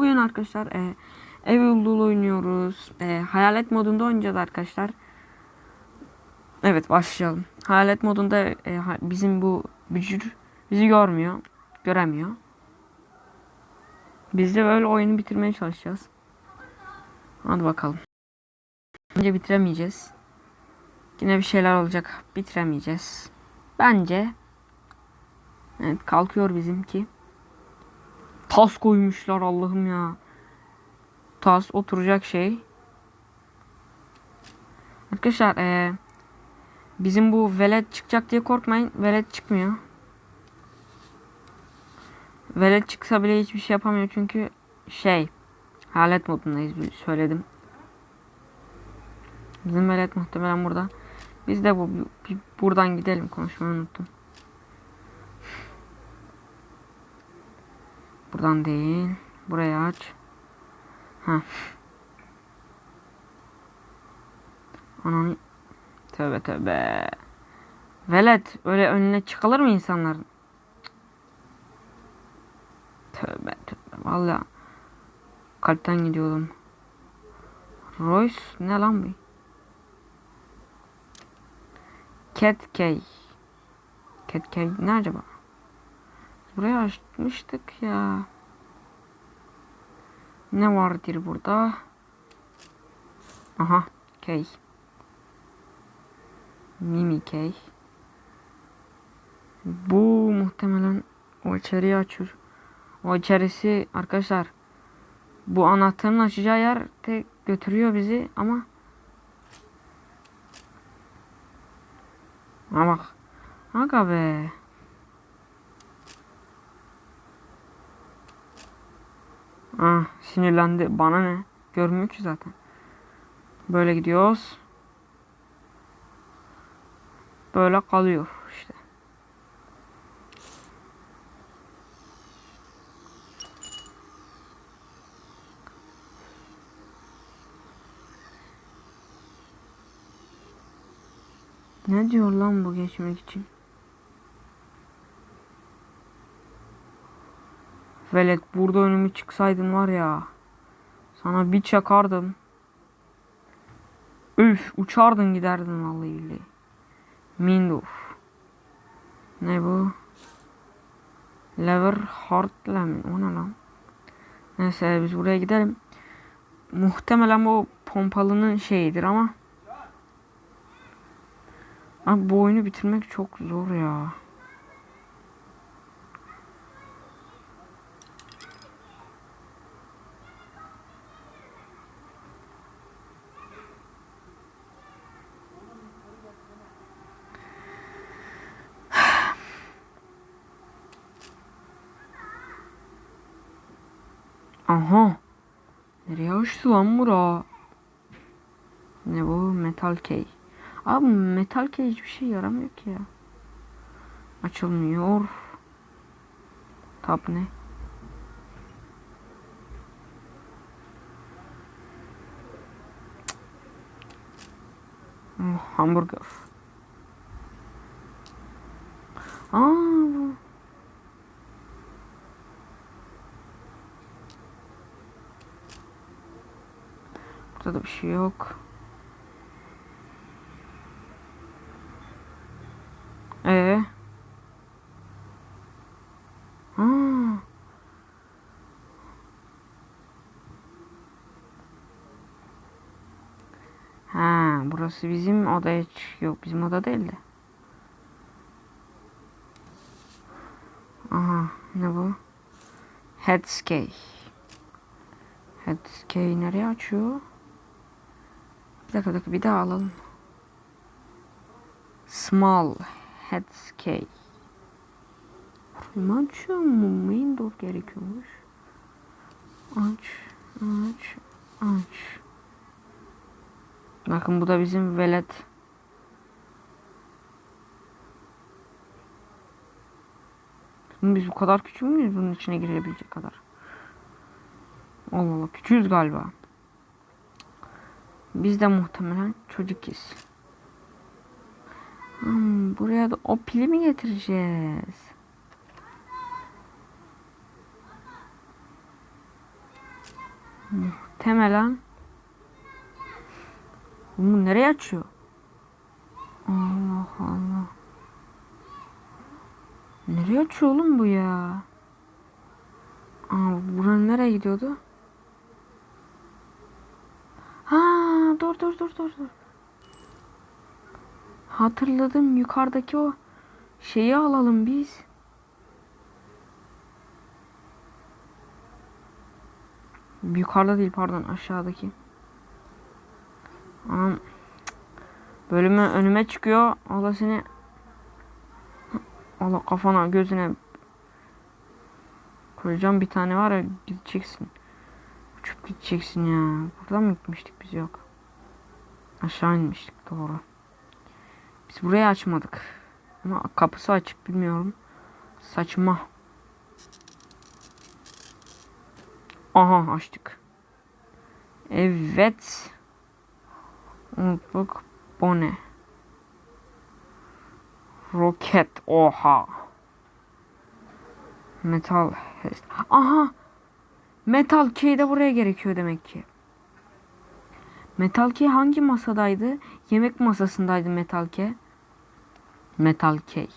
Bugün arkadaşlar e, ev yolculuğu oynuyoruz. E, hayalet modunda oynayacağız arkadaşlar. Evet başlayalım. Hayalet modunda e, bizim bu bücür bizi görmüyor. Göremiyor. Biz de böyle oyunu bitirmeye çalışacağız. Hadi bakalım. Bence bitiremeyeceğiz. Yine bir şeyler olacak. Bitiremeyeceğiz. Bence. Evet kalkıyor bizimki. Tas koymuşlar Allah'ım ya. Tas oturacak şey. Arkadaşlar eee bizim bu velet çıkacak diye korkmayın. Velet çıkmıyor. Velet çıksa bile hiçbir şey yapamıyor çünkü şey halet modundayız söyledim. Bizim velet muhtemelen burada. Biz de bu buradan gidelim konuşmayı unuttum. Buradan değil. Burayı aç. Ha. Ananı. Tövbe tövbe. Velet öyle önüne çıkılır mı insanların? Tövbe tövbe. Valla. Kalpten gidiyordum. Royce ne lan bu? Cat Key. Cat Key ne acaba? Burayı açmıştık ya. Ne vardır burada? Aha, key. Mimi key. Bu muhtemelen o içeriği açıyor. O içerisi arkadaşlar bu anahtarın açacağı yer de götürüyor bizi ama Ha bak. Aga be. Ah sinirlendi. Bana ne? Görmüyor ki zaten. Böyle gidiyoruz. Böyle kalıyor işte. Ne diyor lan bu geçmek için? Velet burada önümü çıksaydın var ya. Sana bir çakardım. Üf uçardın giderdin vallahi billahi. Mindof. Ne bu? Lever Heart Lemon. O ne lan? Neyse biz buraya gidelim. Muhtemelen bu pompalının şeyidir ama. Abi bu oyunu bitirmek çok zor ya. Aha. Nereye uçtu lan bura? Ne bu? Metal key. Abi metal key hiçbir şey yaramıyor ki ya. Açılmıyor. Tab ne? Oh, hamburger. Aa, Burada da bir şey yok. Ee? Ha. Ha, burası bizim odaya çık- yok bizim oda değil de. Aha, ne bu? Headscape. Headscape nereye açıyor? Bir dakika dakika bir daha alalım. Small headscape. Kurma açıyor mu? Main door gerekiyormuş. Aç, aç, aç. Bakın bu da bizim velet. Biz bu kadar küçük müyüz bunun içine girebilecek kadar? Allah Allah küçüğüz galiba. Biz de muhtemelen çocukuz. Hmm, buraya da o pili mi getireceğiz? Muhtemelen bunu nereye açıyor? Allah Allah. Nereye açıyor oğlum bu ya? Aa, buranın nereye gidiyordu? Ha, dur dur dur dur dur. Hatırladım yukarıdaki o şeyi alalım biz. Yukarıda değil pardon aşağıdaki. Anam bölümü önüme çıkıyor. Allah seni Allah kafana gözüne koyacağım bir tane var ya gideceksin. Uçup gideceksin ya. Buradan mı gitmiştik biz yok. Aşağı inmiştik doğru. Biz burayı açmadık. Ama kapısı açık bilmiyorum. Saçma. Aha açtık. Evet. Unuttuk. Bu ne? Roket. Oha. Metal. Aha. Metal key de buraya gerekiyor demek ki. Metal key hangi masadaydı? Yemek masasındaydı metal key. Metal key.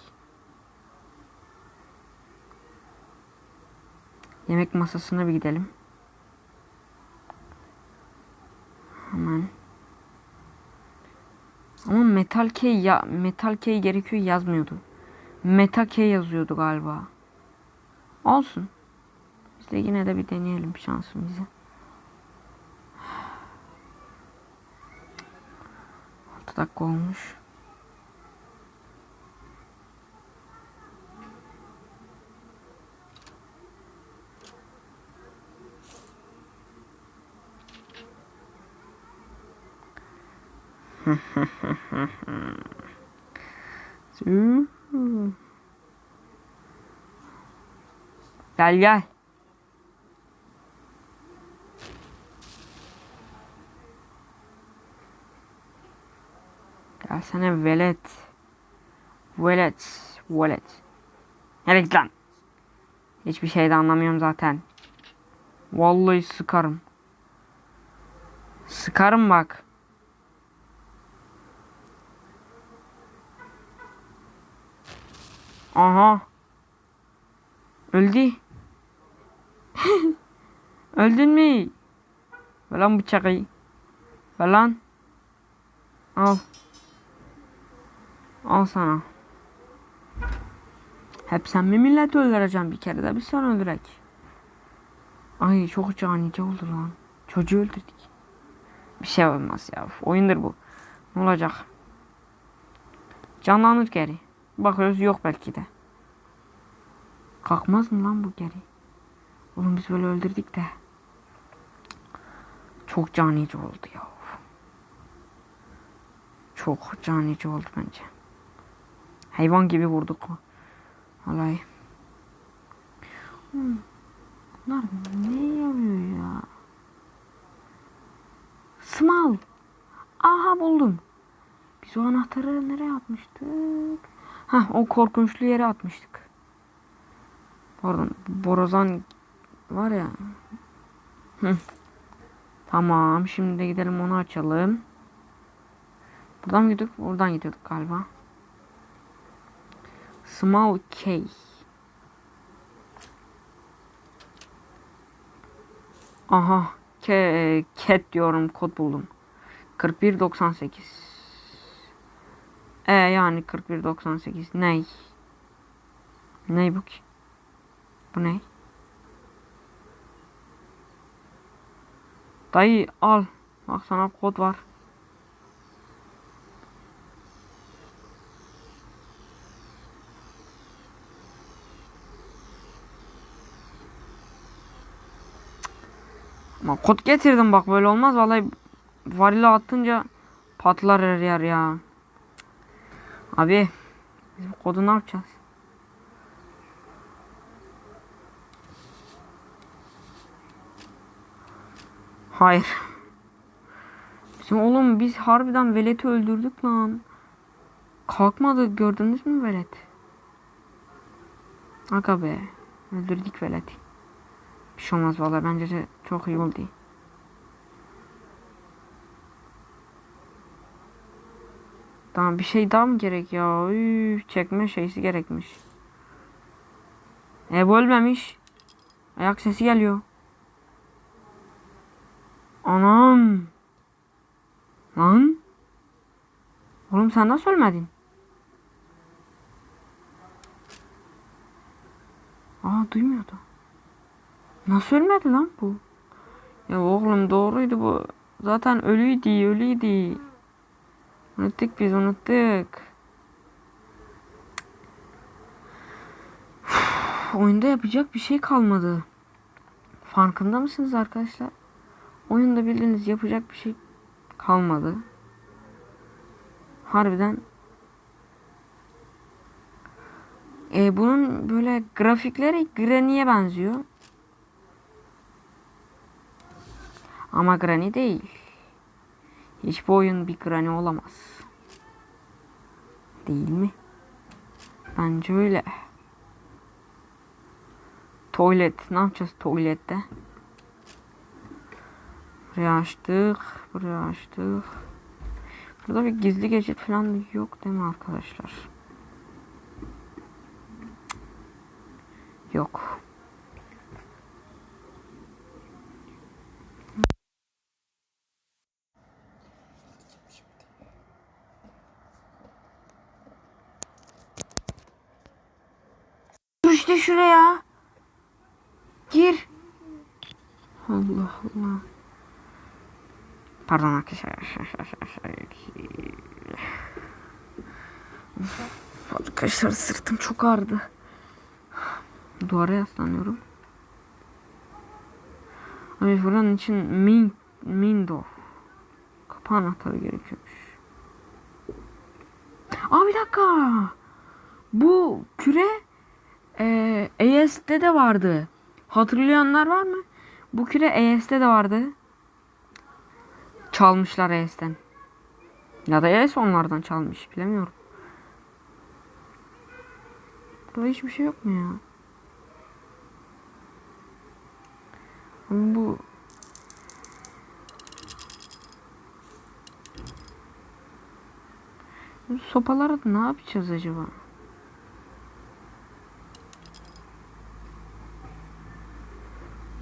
Yemek masasına bir gidelim. Hemen. Ama metal key ya metal key gerekiyor yazmıyordu. Metal key yazıyordu galiba. Olsun. Biz de yine de bir deneyelim şansımızı. Altı dakika olmuş. Gel gel. Gelsene velet. Velet. Velet. Nereye git lan? Hiçbir şey de anlamıyorum zaten. Vallahi sıkarım. Sıkarım bak. Aha. Öldü. Öldün mü? Ver lan bıçağı. Ver lan. Al. Al sana. Hep sen mi millet öldüreceksin bir kere de biz sen öldürek. Ay çok canice oldu lan. Çocuğu öldürdük. Bir şey olmaz ya. Oyundur bu. Ne olacak? Canlanır geri. Bakıyoruz yok belki de. Kalkmaz mı lan bu geri? Oğlum biz böyle öldürdük de. Çok canice oldu ya. Çok canice oldu bence. Hayvan gibi vurduk. Vallahi. Hmm. Bunlar ne yapıyor ya? Small. Aha buldum. Biz o anahtarı nereye atmıştık? Ha o korkunçlu yere atmıştık. Pardon borazan var ya. Tamam şimdi de gidelim onu açalım. Buradan mı gidiyorduk? Oradan gidiyorduk galiba. Small K. Aha. K cat diyorum kod buldum. 4198. E yani 4198 ney? Ney bu ki? Bu ne? Dayı al. Bak sana kod var. Ama kod getirdim bak böyle olmaz vallahi varili atınca patlar her yer ya. Abi biz bu kodu ne yapacağız? Hayır. Bizim oğlum biz harbiden veleti öldürdük lan. Kalkmadı gördünüz mü velet? Aga be. Öldürdük veleti. Bir şey olmaz valla bence de çok iyi oldu. Tamam bir şey daha mı gerek ya? Üf, çekme şeysi gerekmiş. E bu ölmemiş. Ayak sesi geliyor. Anam. Lan. Oğlum sen nasıl ölmedin? Aa duymuyordu. Nasıl ölmedi lan bu? Ya oğlum doğruydu bu. Zaten ölüydü, ölüydü. Unuttuk biz unuttuk. Oyunda yapacak bir şey kalmadı. Farkında mısınız arkadaşlar? Oyunda bildiğiniz yapacak bir şey kalmadı. Harbiden e, bunun böyle grafikleri Granny'e benziyor. Ama Granny değil. Hiçbir oyun bir Granny olamaz. Değil mi? Bence öyle. Tuvalet. Ne yapacağız tuvalette? Buraya açtık. Buraya açtık. Burada bir gizli geçit falan yok değil mi arkadaşlar? Yok. Şuraya. Gir. Allah Allah. Pardon arkadaşlar. Arkadaşlar sırtım çok ağrıdı. Duvara yaslanıyorum. Abi buranın için min, Mindo. Kapı anahtarı gerekiyormuş. Aa bir dakika. Bu küre e, ES'de de vardı. Hatırlayanlar var mı? Bu küre ES'de de vardı. Çalmışlar ES'ten. Ya da ES onlardan çalmış. Bilemiyorum. Burada hiçbir şey yok mu ya? Ama Bu sopaları ne yapacağız acaba?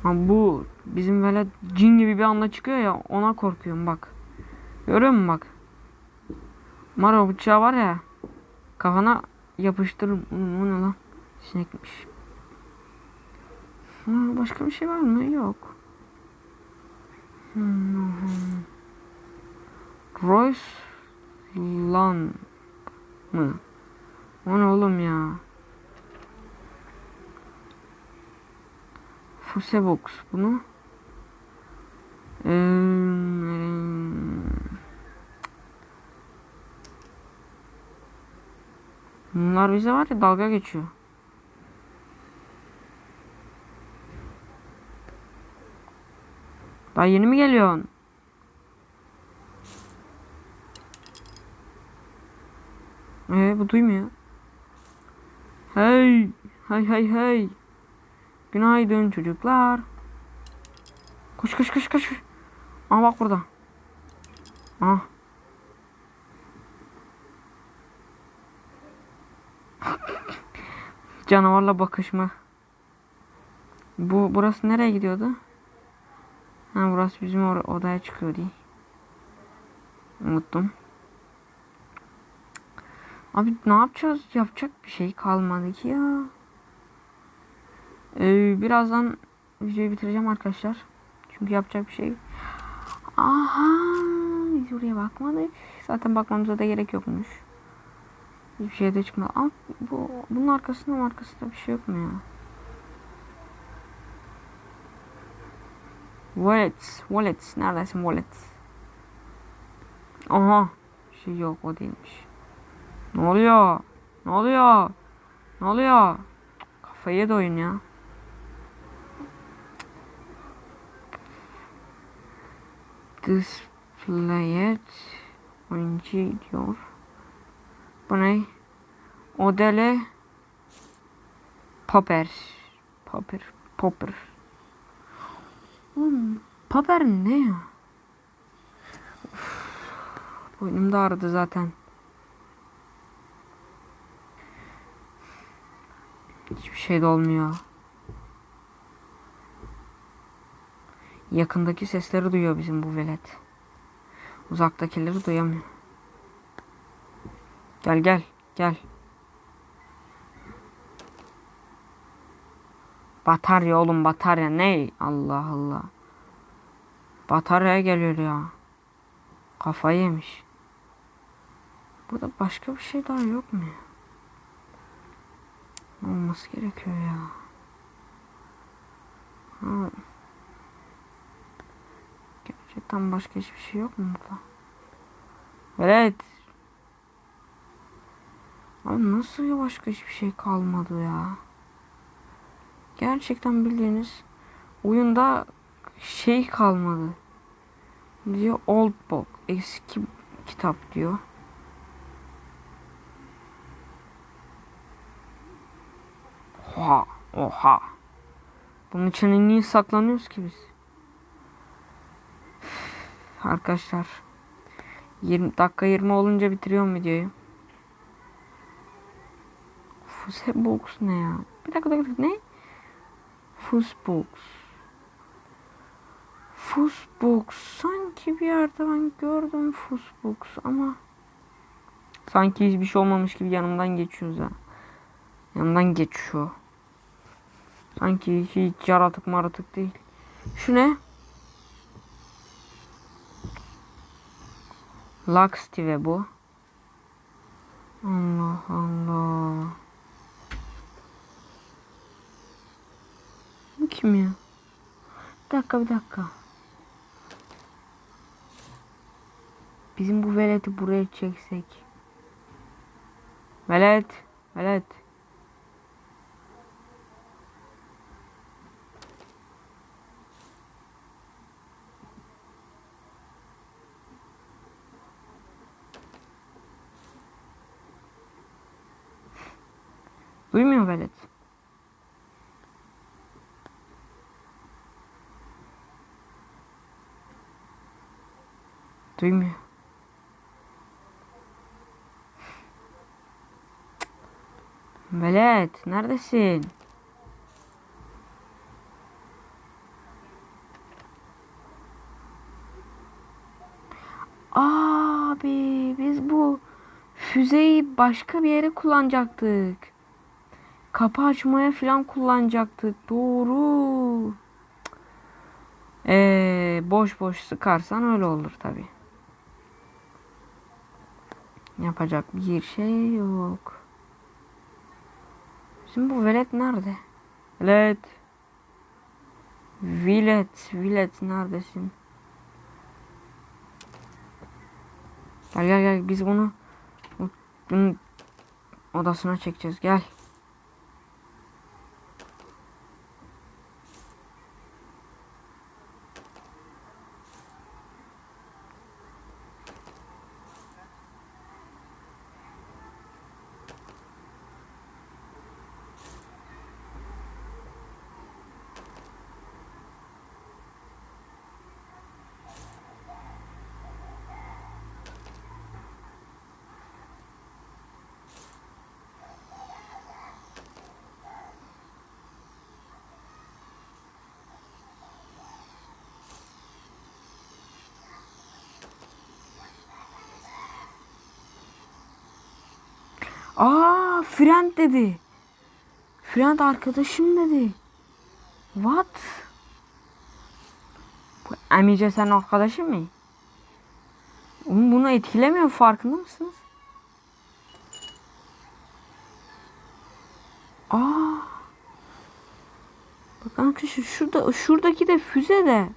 Bu bizim böyle cin gibi bir anda çıkıyor ya ona korkuyorum bak. Görüyor musun bak? Maro bıçağı var ya kafana yapıştırırım. Oğlum, O ne lan? Sinekmiş. Ha, başka bir şey var mı? Yok. Hmm. Royce lan mı? O ne oğlum ya? Fusebox bunu. Ee, Bunlar bize var ya dalga geçiyor. Daha yeni mi geliyorsun? Ee, bu duymuyor. Hey, hey hey hey. Günaydın çocuklar. Koş koş koş koş. Aa bak burada. Aa. Canavarla bakışma. Bu burası nereye gidiyordu? Ha burası bizim or odaya çıkıyor diye. Unuttum. Abi ne yapacağız? Yapacak bir şey kalmadı ki ya. Ee, birazdan videoyu bitireceğim arkadaşlar. Çünkü yapacak bir şey. Aha, biz buraya bakmadık. Zaten bakmamıza da gerek yokmuş. Hiçbir şey de çıkmadı. Ama bu, bunun arkasında mı arkasında bir şey yok mu ya? Wallet, wallet. Neredesin wallet? Aha, şey yok o değilmiş. Ne oluyor? Ne oluyor? Ne oluyor? Kafayı yedi oyun ya. displayed oyuncu diyor. Bu ne? Odele Popper. Popper. Popper. Popper ne ya? Of, boynum da ağrıdı zaten. Hiçbir şey de olmuyor. Yakındaki sesleri duyuyor bizim bu velet. Uzaktakileri duyamıyor. Gel gel gel. Batarya oğlum batarya ne? Allah Allah. Bataryaya geliyor ya. Kafayı yemiş. Burada başka bir şey daha yok mu? ya? Olması gerekiyor ya. Ha. Gerçekten başka hiçbir şey yok mu burada? Evet. Abi nasıl başka hiçbir şey kalmadı ya? Gerçekten bildiğiniz oyunda şey kalmadı. Diyor old book eski kitap diyor. Oha, oha. Bunun içine niye saklanıyoruz ki biz? Arkadaşlar 20 dakika 20 olunca bitiriyorum videoyu. Fusebox ne ya? Bir dakika, dakika ne? Fusebox. Fusebox. Sanki bir yerde ben gördüm Fusebox ama sanki hiçbir şey olmamış gibi yanımdan geçiyoruz ha. Yanımdan geçiyor. Sanki hiç yaratık maratık değil. Şu ne? TV bu. Allah Allah. Bu kim ya? Bir dakika bir dakika. Bizim bu veleti buraya çeksek. Velet. Velet. Duymuyor velet. Duymuyor. Velet neredesin? Abi biz bu füzeyi başka bir yere kullanacaktık. Kapı açmaya falan kullanacaktık. Doğru. Ee, boş boş sıkarsan öyle olur tabi. Yapacak bir şey yok. Bizim bu velet nerede? Velet. Vilet. Vilet neredesin? Gel gel gel biz bunu odasına çekeceğiz gel. Aa, friend dedi. Friend arkadaşım dedi. What? Bu Amice sen arkadaşın mı? Oğlum bunu etkilemiyor farkında mısınız? Aa. Bak arkadaşlar şurada şuradaki de füze de.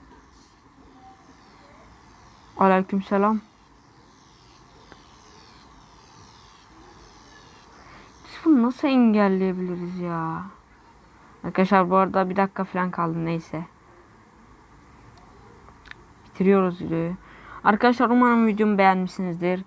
Aleykümselam. Biz bunu nasıl engelleyebiliriz ya? Arkadaşlar bu arada bir dakika falan kaldı neyse. Bitiriyoruz videoyu. Arkadaşlar umarım videomu beğenmişsinizdir.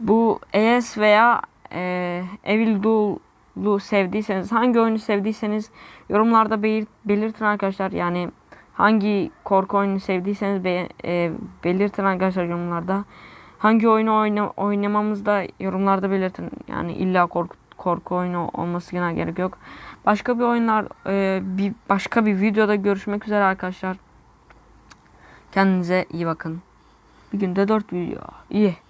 Bu ES veya e, Evil Dool'u sevdiyseniz, hangi oyunu sevdiyseniz yorumlarda belir- belirtin arkadaşlar. Yani hangi korku oyunu sevdiyseniz be- e, belirtin arkadaşlar yorumlarda. Hangi oyunu oyna- oynamamızda yorumlarda belirtin. Yani illa korku korku oyunu olması genel gerek yok. Başka bir oyunlar e, bir başka bir videoda görüşmek üzere arkadaşlar. Kendinize iyi bakın. Bir günde 4 video. İyi.